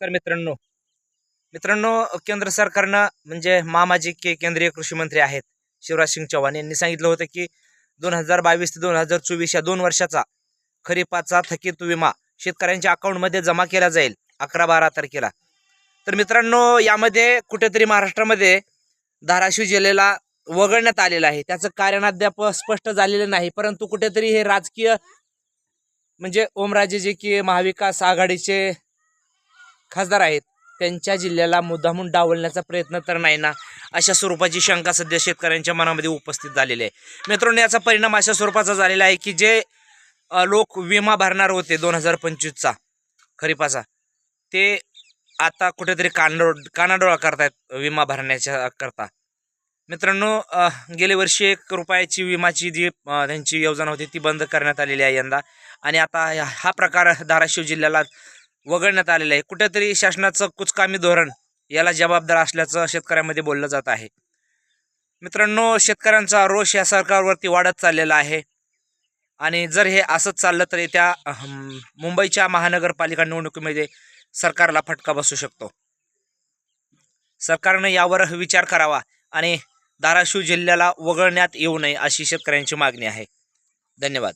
नमस्कार मित्रांनो. मित्रांनो केंद्र सरकारनं म्हणजे मामाजी के केंद्रीय कृषी मंत्री आहेत शिवराज सिंग चौहान यांनी सांगितलं होतं की दोन हजार बावीस ते दोन हजार चोवीस या दोन वर्षाचा खरीपाचा थकीत विमा शेतकऱ्यांच्या अकाउंटमध्ये जमा केला जाईल अकरा बारा तारखेला. तर मित्रांनो यामध्ये कुठेतरी महाराष्ट्रामध्ये धाराशिव जिल्ह्याला वगळण्यात आलेलं आहे. त्याचं कारण अद्याप स्पष्ट झालेलं नाही परंतु कुठेतरी हे राजकीय म्हणजे ओमराजे जे की महाविकास आघाडीचे खासदार आहेत. त्यांच्या जिल्ह्याला मुद्दामून डावलण्याचा प्रयत्न तर नाही ना अशा स्वरूपाची शंका सध्या शेतकऱ्यांच्या मनामध्ये उपस्थित झालेली आहे. मित्रांनो याचा परिणाम अशा स्वरूपाचा झालेला आहे की जे लोक विमा भरणार होते दोन हजार पंचवीसचा खरीपाचा ते आता कुठेतरी कानडो कानाडोळा करतायत विमा भरण्याच्या करता. मित्रांनो गेल्या वर्षी एक रुपयाची विमाची जी त्यांची योजना होती ती बंद करण्यात आलेली आहे यंदा. आणि आता हा प्रकार धाराशिव जिल्ह्याला वगळण्यात आलेलं आहे. कुठेतरी शासनाचं कुचकामी धोरण याला जबाबदार असल्याचं शेतकऱ्यांमध्ये बोललं जात आहे. मित्रांनो शेतकऱ्यांचा रोष या सरकारवरती वाढत चाललेला आहे. आणि जर हे असंच चाललं तर येत्या मुंबईच्या महानगरपालिका निवडणुकीमध्ये सरकारला फटका बसू शकतो. सरकारनं यावर विचार करावा आणि धाराशिव जिल्ह्याला वगळण्यात येऊ नये अशी शेतकऱ्यांची मागणी आहे. धन्यवाद.